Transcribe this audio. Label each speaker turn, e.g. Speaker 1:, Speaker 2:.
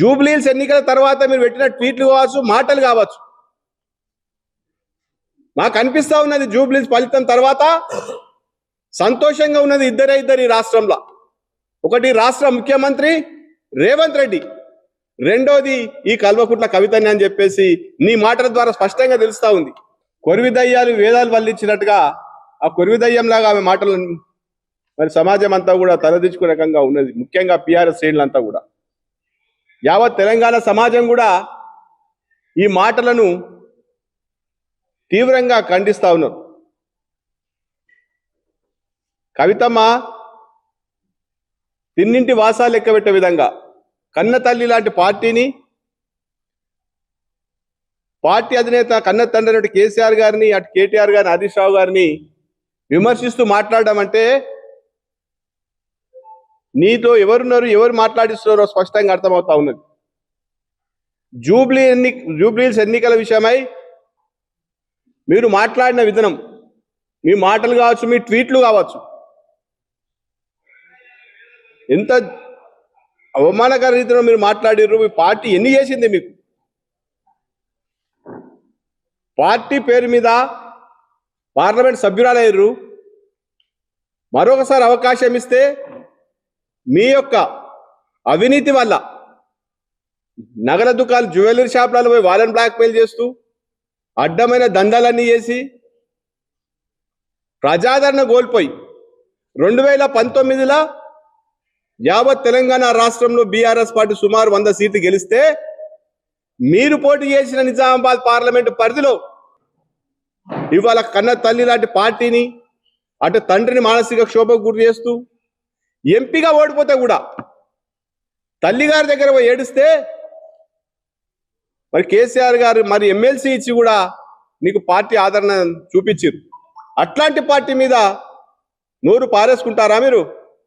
Speaker 1: జూబ్లీల్స్ ఎన్నికల తర్వాత మీరు పెట్టిన ట్వీట్లు కావచ్చు మాటలు కావచ్చు. మాకు అనిపిస్తా ఉన్నది జూబ్లీస్ ఫలితం తర్వాత సంతోషంగా ఉన్నది ఇద్దరే ఇద్దరు ఈ రాష్ట్రంలో. ఒకటి రాష్ట్ర ముఖ్యమంత్రి రేవంత్ రెడ్డి రెండోది ఈ కల్వకుట్ల కవితని అని చెప్పేసి నీ మాటల ద్వారా స్పష్టంగా తెలుస్తా ఉంది. కొరివి దయ్యాలు వేదాలు వల్లించినట్టుగా ఆ కొరివిదయ్యంలాగా ఆమె మాటలు మరి సమాజం అంతా కూడా తలదించుకునే రకంగా ఉన్నది. ముఖ్యంగా పిఆర్ఎస్ శ్రేణులంతా కూడా. యావత్ తెలంగాణ సమాజం కూడా ఈ మాటలను తీవ్రంగా ఖండిస్తూ ఉన్నారు. కవితమ్మ తిన్నింటి వాసాలు లెక్కబెట్టే విధంగా కన్న తల్లి లాంటి పార్టీని పార్టీ అధినేత కన్న తండ్రి అటు కేసీఆర్ గారిని అటు కేటీఆర్ గారిని హరీష్ రావు గారిని విమర్శిస్తూ మాట్లాడడం అంటే నీతో ఎవరున్నారు ఎవరు మాట్లాడిస్తున్నారో స్పష్టంగా అర్థమవుతా ఉన్నది. జూబ్లీ ఎన్ని జూబ్లీస్ ఎన్నికల విషయమై మీరు మాట్లాడిన విధానం మీ మాటలు కావచ్చు మీ ట్వీట్లు కావచ్చు ఎంత అవమానకర రీతిలో మీరు మాట్లాడిర్రు మీ పార్టీ ఎన్ని చేసింది మీకు? పార్టీ పేరు మీద పార్లమెంట్ సభ్యురాలయ్యారు మరొకసారి అవకాశం ఇస్తే మీ యొక్క అవినీతి వల్ల నగల దుకాణాలు జ్యువెలరీ షాపులలో పోయి వాళ్ళని బ్లాక్మెయిల్ చేస్తూ అడ్డమైన దందాలన్నీ చేసి ప్రజాదరణ కోల్పోయి రెండు వేల పంతొమ్మిదిలో యావత్ తెలంగాణ రాష్ట్రంలో బీఆర్ఎస్ పార్టీ సుమారు వంద సీట్లు గెలిస్తే మీరు పోటీ చేసిన నిజామాబాద్ పార్లమెంటు పరిధిలో ఇవాళ కన్న తల్లి లాంటి పార్టీని అటు తండ్రిని మానసిక క్షోభకు గురి చేస్తూ ఎంపీగా ఓడిపోతే కూడా తల్లి గారి దగ్గర పోయి ఏడిస్తే మరి కేసీఆర్ గారు మరి ఎమ్మెల్సీ ఇచ్చి కూడా నీకు పార్టీ ఆదరణ చూపించారు అట్లాంటి పార్టీ మీద నోరు పారేసుకుంటారా మీరు?